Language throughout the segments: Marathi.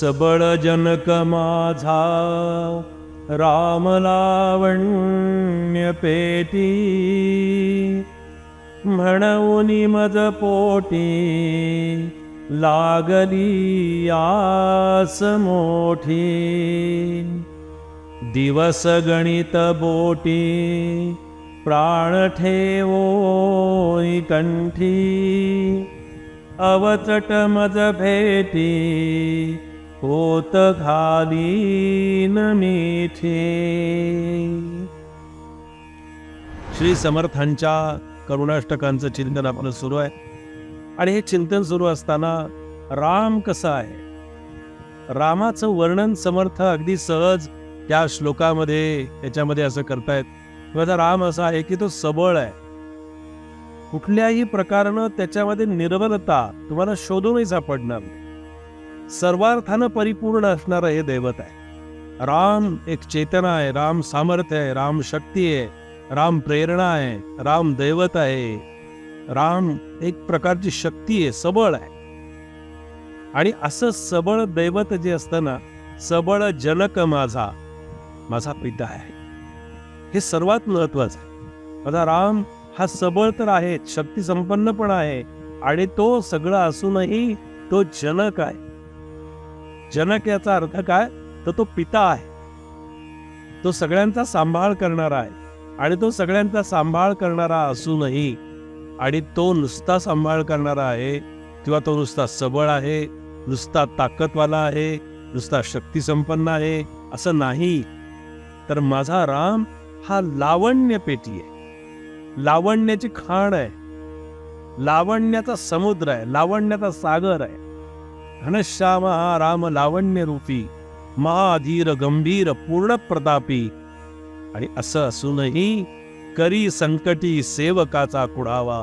सबळ जनक माझा रामलावण्य पेटी. म्हणून मज पोटी लागली आस मोठी. दिवस गणित बोटी प्राण ठेवो कंठी. अवचट मज भेटी होत घाली न श्री समर्थांच्या करुणाष्टकांचं चिंतन आपलं सुरू आहे. आणि हे चिंतन सुरू असताना राम कसा आहे? रामाचं वर्णन समर्थ अगदी सहज त्या श्लोकामध्ये त्याच्यामध्ये असं करतायत. माझा राम असा आहे की तो सबळ आहे. कुठल्याही प्रकारानं त्याच्यामध्ये निर्बलता तुम्हाला शोधूनही सापडणार नाही. सर्वार्थानं परिपूर्ण असणारं हे दैवत आहे. राम एक चेतना आहे राम सामर्थ्य आहे राम शक्ती आहे राम प्रेरणा आहे राम दैवत आहे. राम एक प्रकारची शक्ती आहे सबळ आहे. आणि असं सबळ दैवत जे असतं ना सबळ जनक माझा माझा पिता आहे. हे सर्वात महत्वाचं आहे. माझा राम हा सबळ तर आहे शक्ती संपन्न पण आहे आणि तो सगळं असूनही तो जनक आहे. जनक याचा अर्थ काय? तर तो पिता आहे. तो सगळ्यांचा सांभाळ करणारा आहे आणि तो सगळ्यांचा सांभाळ करणारा असूनही आणि तो नुसता सांभाळ करणारा आहे किंवा तो नुसता सबळ आहे नुसता ताकदवाला आहे नुसता शक्तिसंपन्न आहे असं नाही. तर माझा राम हा लावण्य पेटी आहे. लावण्याची खाण आहे. लावण्याचा समुद्र आहे लावण्याचा सागर आहे. घनश्याम राम लावण्य रूपी महाधीर गंभीर पूर्ण प्रतापी आणि असं असूनही करी संकटी सेवकाचा कुडावा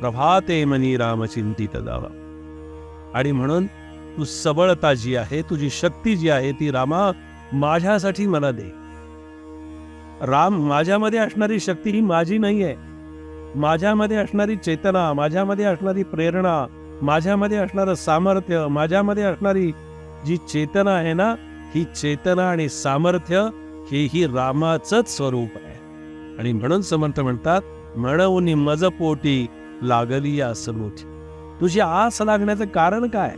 प्रभाते मनी राम चिंतित जावा आणि म्हणून तू सबळता जी आहे तुझी शक्ती जी आहे ती रामा माझ्यासाठी मला दे. राम माझ्यामध्ये असणारी शक्ती ही माझी नाही आहे माझ्यामध्ये असणारी चेतना माझ्यामध्ये असणारी प्रेरणा माझ्यामध्ये असणारं सामर्थ्य माझ्यामध्ये असणारी जी चेतना आहे ना ही चेतना आणि सामर्थ्य हे ही रामाचंच स्वरूप आहे. आणि म्हणून समर्थ म्हणतात म्हणून मज पोटी लागली या तुझी आस लागण्याचं कारण काय?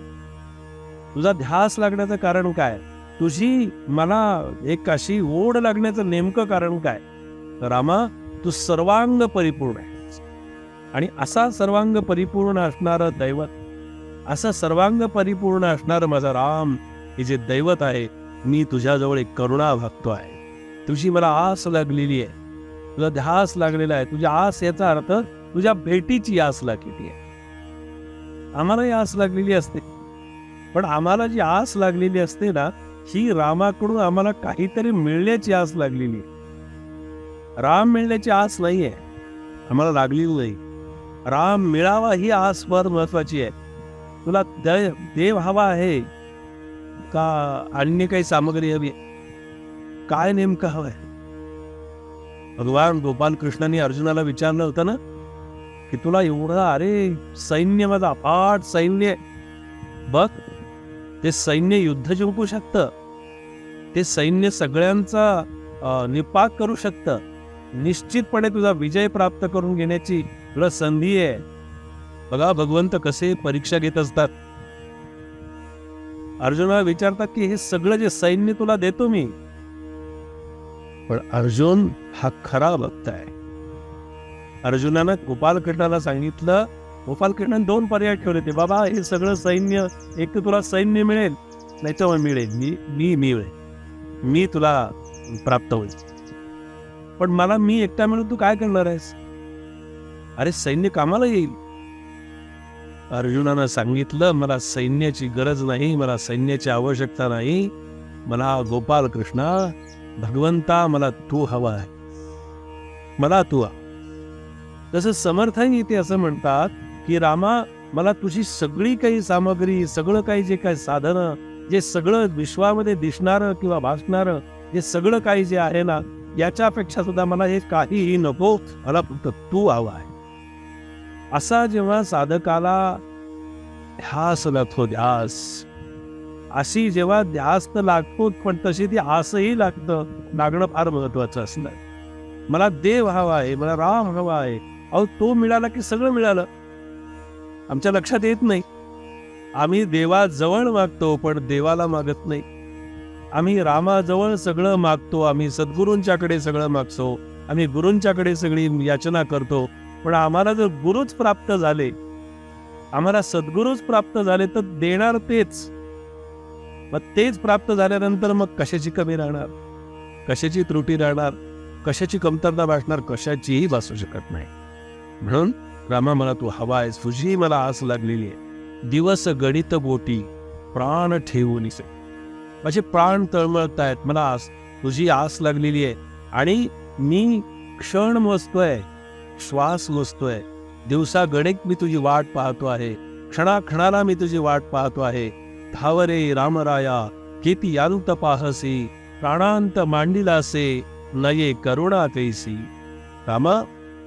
तुझा ध्यास लागण्याचं कारण काय? तुझी मला एक अशी ओढ लागण्याचं नेमकं कारण काय? रामा तू सर्वांग परिपूर्ण आहे. आणि असा सर्वांग परिपूर्ण असणारं दैवत असं सर्वांग परिपूर्ण असणारं माझा राम हे जे दैवत आहे मी तुझ्याजवळ एक करुणा भक्तो आहे. तुझी मला आस लागलेली आहे. तुझा ध्यास लागलेला आहे. तुझ्या आस याचा अर्थ तुझ्या भेटीची आस लागलेली आहे. आम्हालाही आस लागलेली असते. पण आम्हाला जी आस लागलेली असते ना ही रामाकडून आम्हाला काहीतरी मिळण्याची आस लागलेली आहे. राम मिळण्याची आस नाही आहे आम्हाला लागलेली नाही. राम मिळावा ही आस फार महत्वाची आहे. तुला दय देव हवा आहे. का अन्य काही सामग्री हवी आहे? काय नेमकं हवं आहे? भगवान गोपाल कृष्णाने अर्जुनाला विचारलं होतं ना की तुला एवढं अरे सैन्य माझं अफाट सैन्य आहे. बघ ते सैन्य युद्ध जिंकू शकतं. ते सैन्य सगळ्यांचा निपात करू शकतं. निश्चितपणे तुझा विजय प्राप्त करून घेण्याची तुला संधी आहे. बघा भगवंत कसे परीक्षा घेत असतात. अर्जुनाला विचारतात की हे सगळं जे सैन्य तुला देतो मी पण अर्जुन हा खरा भक्त आहे. अर्जुनानं गोपालकृष्णाला सांगितलं गोपालकृष्णाने दोन पर्याय ठेवले ते. बाबा हे सगळं सैन्य एक तर तुला सैन्य मिळेल नाही तर मिळेल. मी मी मिळेल. मी तुला प्राप्त होईल. पण मला मी एकटा मिळून तू काय करणार आहेस? अरे सैन्य कामाला येईल. अर्जुनानं सांगितलं मला सैन्याची गरज नाही मला सैन्याची आवश्यकता नाही. मला गोपाल कृष्णा भगवंता मला तू हवा आहे. मला तू तसं समर्थन इथे असं म्हणतात की रामा मला तुझी सगळी काही सामग्री सगळं काही जे काही साधनं जे सगळं विश्वामध्ये दिसणारं किंवा भासणारं जे सगळं काही जे आहे ना याच्यापेक्षा सुद्धा मला हे काहीही नको. मला फक्त तू हवा आहे. असा जेव्हा साधकाला ध्यास लागतो ध्यास. अशी जेव्हा ध्यास तर लागतो पण तशी ती आसही लागतं. लागणं फार महत्वाचं असणार. मला देव हवा आहे मला राम हवा आहे. अहो तो मिळाला की सगळं मिळालं. आमच्या लक्षात येत नाही. आम्ही देवाजवळ मागतो पण देवाला मागत नाही. आम्ही रामाजवळ सगळं मागतो आम्ही सद्गुरूंच्याकडे सगळं मागतो. आम्ही गुरूंच्याकडे सगळी याचना करतो. पण आम्हाला जर गुरुच प्राप्त झाले आम्हाला सद्गुरूच प्राप्त झाले तर देणार तेच. मग तेच प्राप्त झाल्यानंतर मग कशाची कमी राहणार? कशाची त्रुटी राहणार? कशाची कमतरता भासणार? कशाचीही भासू शकत नाही. म्हणून रामा मला तू हवा आहेस. तुझी मला आस लागलेली आहे. दिवस गणित बोटी प्राण ठेवून इसे. माझे प्राण तळमळत आहेत मला आस तुझी आस लागलेली आहे. आणि मी क्षण मोजतोय. श्वास मोजतोय दिवसा गणित मी तुझी वाट पाहतो आहे. क्षणाक्षणाला मी तुझी वाट पाहतो आहे. धावरे रामराया किती यांत पाहसी प्राणांत मांडिलासे नये करुणा कैसी. रामा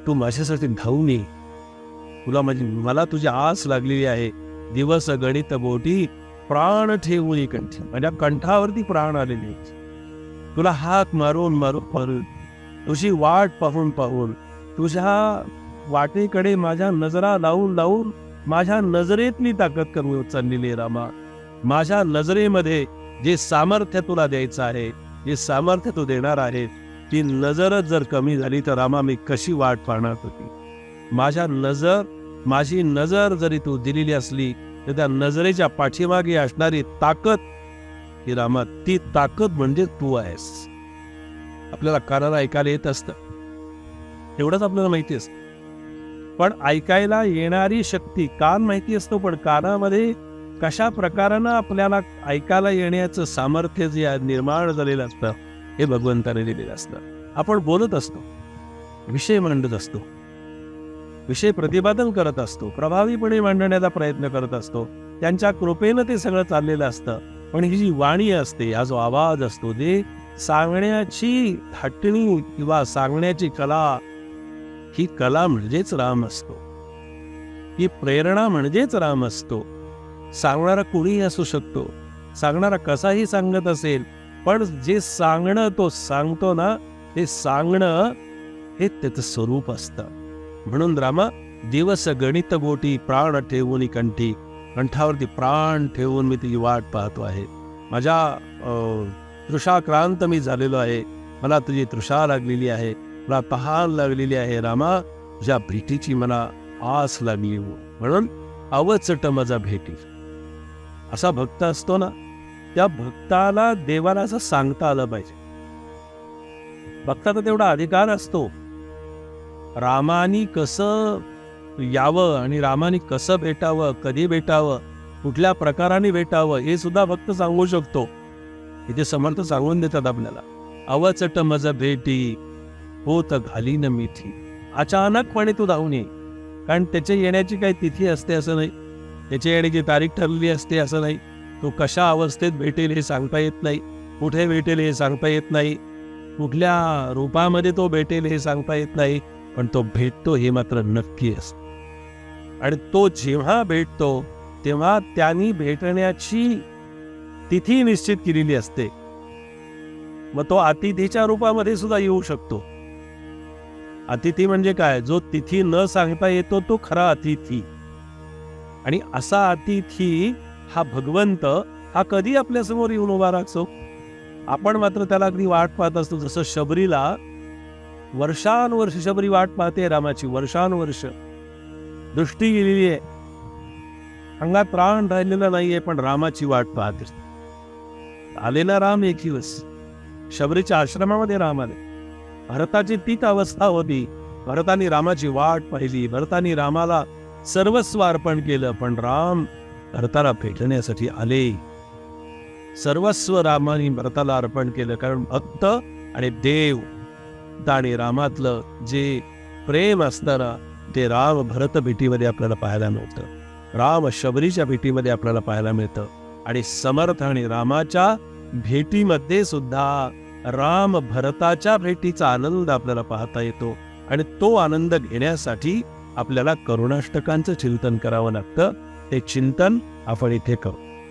तू माझ्यासाठी धावून ये. तुला म्हणजे मला तुझी आस लागलेली आहे. दिवस गणित बोटी प्राण ठेवून कंठ. माझ्या कंठावरती प्राण आलेले तुला हात मारून मारून मारून तुझी वाट पाहून पाहून तुझ्या वाटेकडे माझ्या नजरा लावून लावून माझ्या नजरेतली ताकद कमी होत चाललेली आहे रामा. माझ्या नजरेमध्ये जे सामर्थ्य तुला द्यायचं आहे जे सामर्थ्य तू देणार आहे ती नजरच जर कमी झाली तर रामा मी कशी वाट पाहणार होती? माझ्या नजर माझी नजर जरी तू दिलेली असली तर त्या नजरेच्या पाठीमागे असणारी ताकद ही रामा ती ताकद म्हणजे तू आहेस. आपल्याला कानाला ऐकायला येत असतं. एवढंच आपल्याला माहिती असतं. पण ऐकायला येणारी शक्ती कान माहिती असतो पण कानामध्ये कशा प्रकारानं आपल्याला ऐकायला येण्याचं सामर्थ्य जे निर्माण झालेलं असतं हे भगवंताने दिलेलं असतं. आपण बोलत असतो विषय मांडत असतो विषय प्रतिपादन करत असतो प्रभावीपणे मांडण्याचा प्रयत्न करत असतो त्यांच्या कृपेनं ते सगळं चाललेलं असतं. पण ही जी वाणी असते हा जो आवाज असतो जे सांगण्याची थाटणी किंवा सांगण्याची कला ही कला म्हणजेच राम असतो. ही प्रेरणा म्हणजेच राम असतो. सांगणारा कोणीही असू शकतो. सांगणारा कसाही सांगत असेल पण जे सांगणं तो सांगतो ना ते सांगणं हे त्याचं स्वरूप असतं. म्हणून रामा दिवस गणित गोटी प्राण ठेवून कंठी कंठावरती प्राण ठेवून मी तुझी वाट पाहतो आहे. माझ्या तृषाक्रांत मी झालेलो आहे. मला तुझी तृषा लागलेली आहे. मला तहान लागलेली आहे रामा. ज्या भेटीची मला आस लागली हो, म्हणून अवचट माझा भेटी. असा भक्त असतो ना त्या भक्ताला देवाला असं सांगता आलं पाहिजे. भक्ताचा तेवढा अधिकार असतो. रामानी कसं यावं आणि रामानी कसं भेटावं कधी भेटावं कुठल्या प्रकाराने भेटावं हे सुद्धा भक्त सांगू शकतो. इथे समर्थ सांगून देतात आपल्याला. अवचट मज भेटी. होत घाली मिथी अचानकपणे तू धावून ये कारण त्याच्या येण्याची काही तिथी असते असं नाही. त्याच्या येण्याची तारीख ठरलेली असते असं नाही. तो कशा अवस्थेत भेटेल हे सांगता येत नाही. कुठे भेटेल हे सांगता येत नाही. कुठल्या रूपामध्ये तो भेटेल हे सांगता येत नाही. पण तो भेटतो हे मात्र नक्की असत. आणि तो जेव्हा भेटतो तेव्हा त्यांनी भेटण्याची तिथी निश्चित केलेली असते. मग तो अतिथीच्या रूपामध्ये सुद्धा येऊ शकतो. अतिथी म्हणजे काय? जो तिथी न सांगता येतो तो खरा अतिथी. आणि असा अतिथी हा भगवंत हा कधी आपल्यासमोर येऊन उभा राखतो आपण मात्र त्याला अगदी वाट पाहत असतो. जसं शबरीला वर्षानुवर्ष शबरी वाट पाहते रामाची वर्षानुवर्ष. दृष्टी गेलेली आहे. अंगात प्राण राहिलेला नाहीये पण रामाची वाट पाहते आलेला राम एक दिवस. शबरीच्या आश्रमामध्ये राम आले. भरताची तीच अवस्था होती. भरतानी रामाची वाट पाहिली. भरतानी रामाला सर्वस्व अर्पण केलं पण राम भरताला भेटण्यासाठी आले. सर्वस्व रामाने भरताला अर्पण केलं कारण भक्त आणि देव. आणि रामातलं जे प्रेम असताना ते राम भरत भेटीमध्ये आपल्याला पाहायला मिळतं. राम शबरीच्या भेटीमध्ये आपल्याला पाहायला मिळतं. आणि समर्थ आणि रामाच्या भेटीमध्ये सुद्धा राम भरताच्या भेटीचा आनंद आपल्याला पाहता येतो आणि तो आनंद घेण्यासाठी आपल्याला करुणाष्टकांचं चिंतन करावं लागतं. ते चिंतन आपण इथे करू.